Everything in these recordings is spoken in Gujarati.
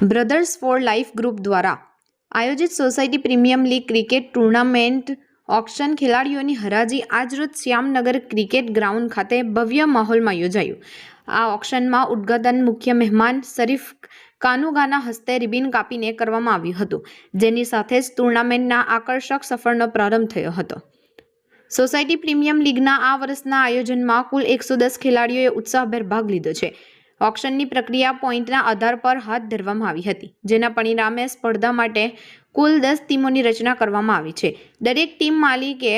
બ્રધર્સ ફોર લાઈફ ગ્રુપ દ્વારા આયોજિત society premium league cricket tournament auction ખેલાડીઓની હરાજી આજરોજ શ્યામનગર ક્રિકેટ ગ્રાઉન્ડ ખાતે ભવ્ય માહોલમાં યોજાયું. આ ઓક્શનમાં ઉદ્ઘાટન મુખ્ય મહેમાન શરીફ કાનુગાના હસ્તે રિબિન કાપીને કરવામાં આવ્યું હતું, જેની સાથે જ ટુર્નામેન્ટના આકર્ષક સફરનો પ્રારંભ થયો હતો. સોસાયટી પ્રીમિયમ લીગના આ વર્ષના આયોજનમાં કુલ એકસો દસ ખેલાડીઓએ ઉત્સાહભેર ભાગ લીધો છે. ઓક્શનની પ્રક્રિયા પોઈન્ટના આધાર પર હાથ ધરવામાં આવી હતી જેના પરિણામે સ્પર્ધા માટે કુલ દસ ટીમોની રચના કરવામાં આવી છે. દરેક ટીમ માલિકે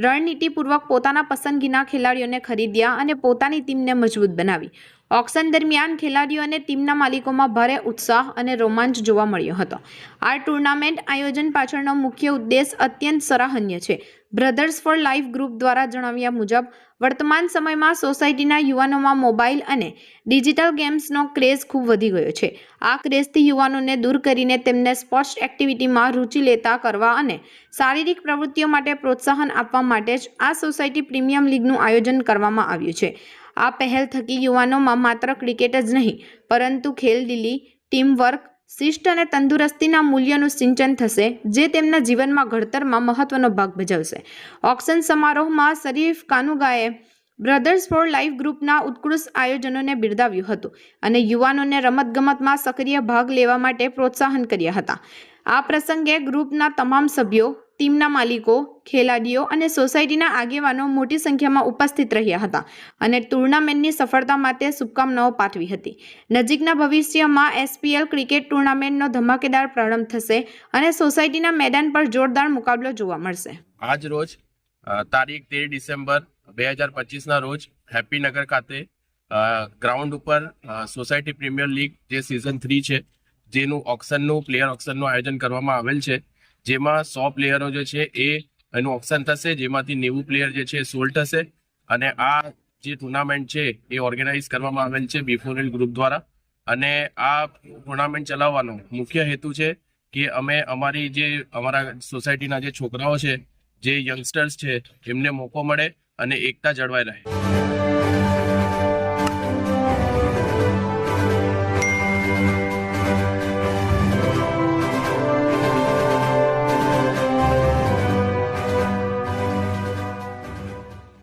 રણનીતિપૂર્વક પોતાના પસંદગીના ખેલાડીઓને ખરીદ્યા અને પોતાની ટીમને મજબૂત બનાવી. ઓક્શન દરમિયાન ખેલાડીઓ અને ટીમના માલિકોમાં ભારે ઉત્સાહ અને રોમાંચ જોવા મળ્યો હતો. આ ટુર્નામેન્ટ આયોજન પાછળનો મુખ્ય ઉદ્દેશ અત્યંત સરાહનીય છે. બ્રધર્સ ફોર લાઈફ ગ્રુપ દ્વારા જણાવ્યા મુજબ, વર્તમાન સમયમાં સોસાયટીના યુવાનોમાં મોબાઈલ અને ડિજિટલ ગેમ્સનો ક્રેઝ ખૂબ વધી ગયો છે. આ ક્રેઝથી યુવાનોને દૂર કરીને તેમને સ્પોર્ટ્સ એક્ટિવિટીમાં રુચિ લેતા કરવા અને શારીરિક પ્રવૃત્તિઓ માટે પ્રોત્સાહન આપવા માટે જ આ સોસાયટી પ્રીમિયમ લીગનું આયોજન કરવામાં આવ્યું છે. આ પહેલ થકી યુવાનોમાં માત્ર ક્રિકેટ જ નહીં, પરંતુ ખેલદિલી ટીમવર્ક શિસ્ત અને તંદુરસ્તીના મૂલ્યનું સિંચન થશે, જે તેમના જીવનમાં ઘડતરમાં મહત્વનો ભાગ ભજવશે. ઓક્શન સમારોહમાં શરીફ કાનુગાએ બ્રધર્સ ફોર લાઈફ ગ્રુપના ઉત્કૃષ્ટ આયોજનોને બિરદાવ્યું હતું અને યુવાનોને રમતગમતમાં સક્રિય ભાગ લેવા માટે પ્રોત્સાહન કર્યા હતા. આ પ્રસંગે ગ્રુપના તમામ સભ્યો, ટીમના માલિકો, ખેલાડીઓ અને સોસાયટીના આગેવાનો મોટી સંખ્યામાં ઉપસ્થિત રહ્યા હતા અને ટુર્નામેન્ટની સફળતા માટે શુભકામનાઓ પાઠવી હતી. નજીકના ભવિષ્યમાં એસપીએલ ક્રિકેટ ટુર્નામેન્ટનો ધમાકેદાર પ્રારંભ થશે અને સોસાયટીના મેદાન પર જોરદાર મુકાબલો જોવા મળશે. આજ રોજ તારીખ તેર ડિસેમ્બર બે હજાર પચીસના રોજ હેપીનગર ખાતે ગ્રાઉન્ડ ઉપર સોસાયટી પ્રીમિયર લીગ જે સિઝન થ્રી છે જેનું ઓક્શનનું પ્લેયર ઓક્શનનું આયોજન કરવામાં આવેલ છે. જેમાં સો પ્લેયરો જે છે એ એનું ઓક્શન થશે, જેમાંથી નેવું પ્લેયર જે છે સોલ્ડ થશે. અને આ જે ટુર્નામેન્ટ છે એ ઓર્ગેનાઇઝ કરવામાં આવેલ છે બિફોરેલ ગ્રુપ દ્વારા. અને આ ટુર્નામેન્ટ ચલાવવાનો મુખ્ય હેતુ છે કે અમે અમારી જે અમારા સોસાયટીના જે છોકરાઓ છે, જે યંગસ્ટર્સ છે, એમને મોકો મળે અને એકતા જળવાઈ રહે.